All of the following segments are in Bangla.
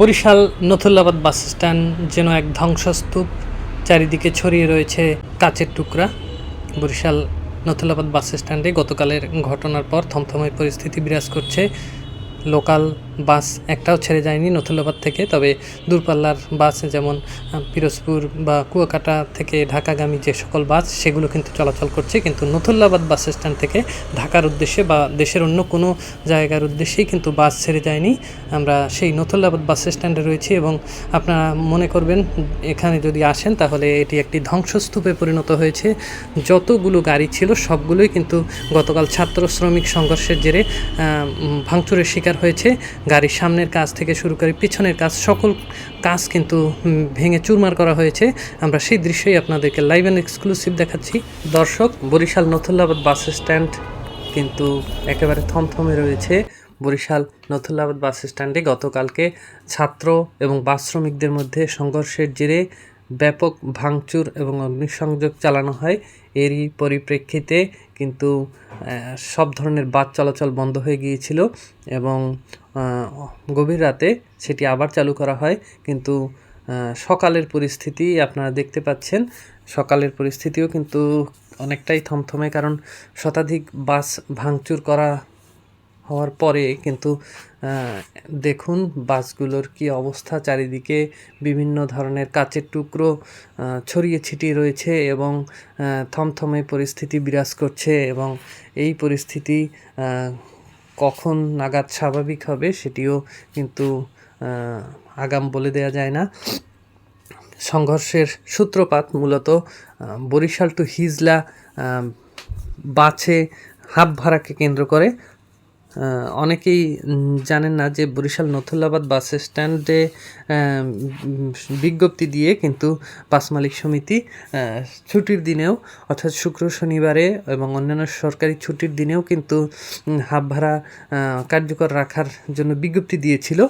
বরিশাল নথুল্লাবাদ বাস স্ট্যান্ড যেন এক ধ্বংসস্তূপ। চারিদিকে ছড়িয়ে রয়েছে কাচের টুকরা। বরিশাল নথুল্লাবাদ বাস স্ট্যান্ডে গতকালের ঘটনার পর থমথমে পরিস্থিতি বিরাজ করছে। লোকাল বাস একটাও ছেড়ে যায়নি নথুল্লাবাদ থেকে। তবে দূরপাল্লার বাস যেমন পিরোজপুর বা কুয়াকাটা থেকে ঢাকাগামী যে সকল বাস, সেগুলো কিন্তু চলাচল করছে। কিন্তু নথুল্লাবাদ বাস স্ট্যান্ড থেকে ঢাকার উদ্দেশ্যে বা দেশের অন্য কোনো জায়গার উদ্দেশ্যেই কিন্তু বাস ছেড়ে যায়নি। আমরা সেই নথুল্লাবাদ বাস স্ট্যান্ডে রয়েছি এবং আপনারা মনে করবেন, এখানে যদি আসেন তাহলে এটি একটি ধ্বংসস্তূপে পরিণত হয়েছে। যতগুলো গাড়ি ছিল, সবগুলোই কিন্তু গতকাল ছাত্র শ্রমিক সংঘর্ষের জেরে ভাঙচুরের শিকার হয়েছে। গাড়ির সামনের কাজ থেকে শুরু করে পিছনের কাজ, সকল কাজ কিন্তু ভেঙে চুরমার করা হয়েছে। আমরা সেই দৃশ্যই আপনাদেরকে লাইভ অ্যান্ড এক্সক্লুসিভ দেখাচ্ছি। দর্শক, বরিশাল নথুল্লাবাদ বাস স্ট্যান্ড কিন্তু একেবারে থমথমে রয়েছে। বরিশাল নথুল্লাবাদ বাস স্ট্যান্ডে গতকালকে ছাত্র এবং বাস শ্রমিকদের মধ্যে সংঘর্ষের জেরে ব্যাপক ভাঙচুর এবং অগ্নিসংযোগ চালানো হয়। এরই পরিপ্রেক্ষিতে কিন্তু সব ধরনের বাস চলাচল বন্ধ হয়ে গিয়েছিল এবং গভীর রাতে সেটি আবার চালু করা হয়। কিন্তু সকালের পরিস্থিতি আপনারা দেখতে পাচ্ছেন। সকালের পরিস্থিতিও কিন্তু অনেকটাই থমথমে, কারণ শতাধিক বাস ভাঙচুর করা হওয়ার পরে কিন্তু দেখুন বাসগুলোর কি অবস্থা। চারিদিকে বিভিন্ন ধরনের কাচের টুকরো ছড়িয়ে ছিটিয়ে রয়েছে এবং থমথমে পরিস্থিতি বিরাজ করছে এবং এই পরিস্থিতি কখন নাগাদ স্বাভাবিক হবে সেটিও কিন্তু আগাম বলে দেওয়া যায় না। সংঘর্ষের সূত্রপাত মূলত বরিশাল টু হিজলা বাছে হাফ ভাড়াকে কেন্দ্র করে। অনেকেই জানেন না যে বরিশাল নথুল্লাবাদ বাস স্ট্যান্ডে বিজ্ঞপ্তি দিয়ে কিন্তু বাস মালিক সমিতি ছুটির দিনেও, অর্থাৎ শুক্র শনিবারে এবং অন্যান্য সরকারি ছুটির দিনেও কিন্তু হাফ ভাড়া কার্যকর রাখার জন্য বিজ্ঞপ্তি দিয়েছিল।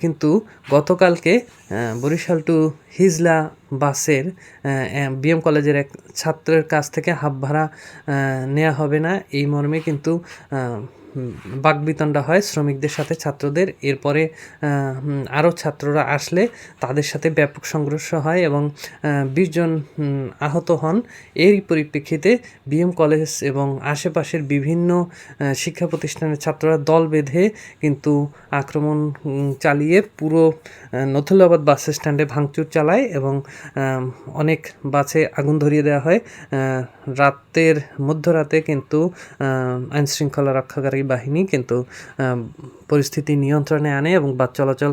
কিন্তু গতকালকে বরিশাল টু হিজলা বাসের বিএম কলেজের এক ছাত্রের কাছ থেকে হাফ ভাড়া নেওয়া হবে না। এই মর্মে কিন্তু বাকবিতণ্ডা হয় শ্রমিকদের সাথে ছাত্রদের। এরপরে আরও ছাত্ররা আসলে তাদের সাথে ব্যাপক সংঘর্ষ হয় এবং বিশ জন আহত হন। এরই পরিপ্রেক্ষিতে বিএম কলেজ এবং আশেপাশের বিভিন্ন শিক্ষা প্রতিষ্ঠানের ছাত্ররা দল বেঁধে কিন্তু আক্রমণ চালিয়ে পুরো নথুল্লাবাদ বাস স্ট্যান্ডে ভাঙচুর চালায় এবং অনেক বাসে আগুন ধরিয়ে দেওয়া হয়। রাতের মধ্যরাতে কিন্তু আইন শৃঙ্খলা রক্ষাকারী বাহিনী কিন্তু পরিস্থিতি নিয়ন্ত্রণে আনে এবং বাস চলাচল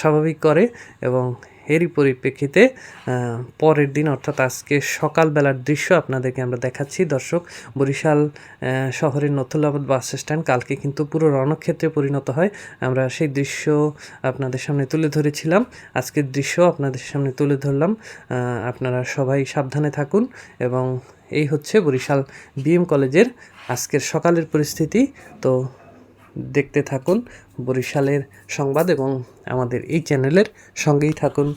স্বাভাবিক করে এবং এরই পরিপ্রেক্ষিতে পরের দিন অর্থাৎ আজকে সকালবেলার দৃশ্য আপনাদেরকে আমরা দেখাচ্ছি। দর্শক, বরিশাল শহরের নথুল্লাবাদ বাস স্ট্যান্ড কালকে কিন্তু পুরো রণক্ষেত্রে পরিণত হয়। আমরা সেই দৃশ্য আপনাদের সামনে তুলে ধরেছিলাম। আজকের দৃশ্য আপনাদের সামনে তুলে ধরলাম। আপনারা সবাই সাবধানে থাকুন এবং এই হচ্ছে বরিশাল বিএম কলেজের আজকের সকালের পরিস্থিতি তো দেখতে থাকুন বরিশালের সংবাদ এবং আমাদের এই চ্যানেলের সঙ্গেই থাকুন।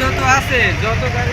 যত আছে যত গাড়ি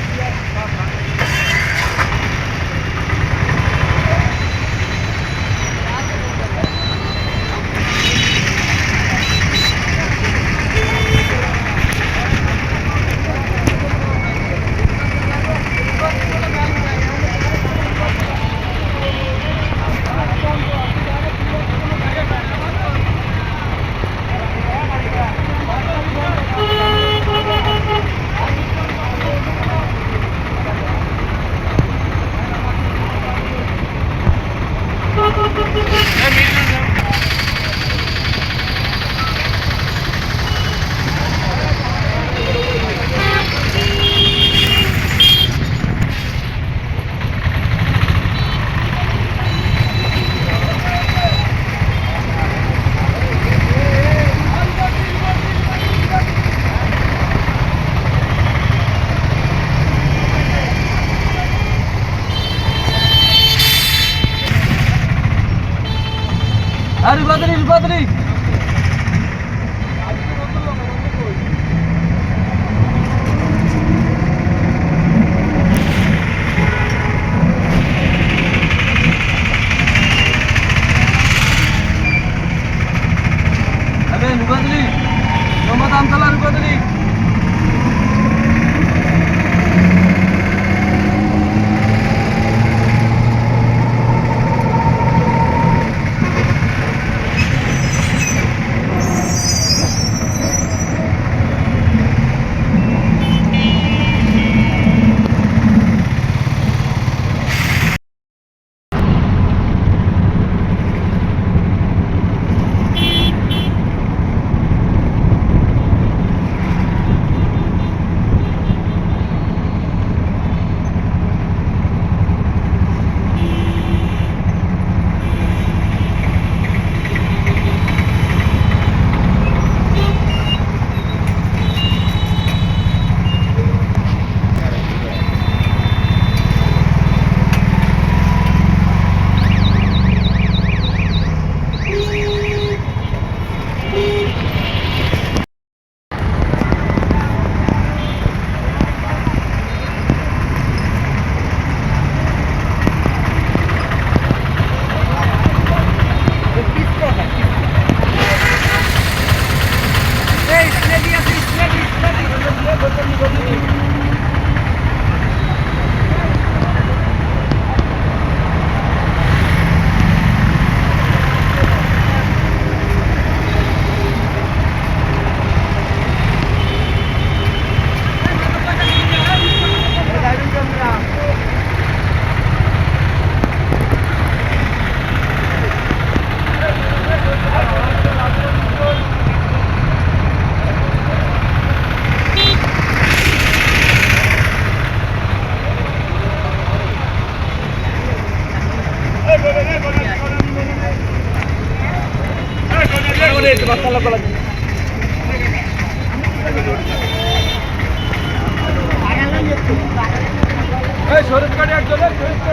কাটে এক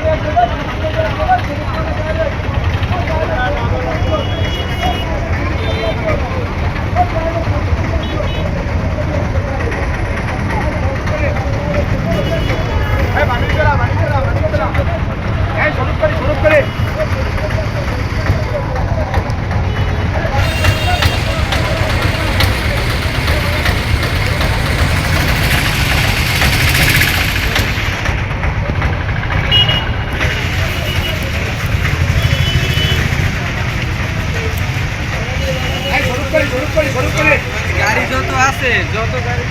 আছে যত গাড়ি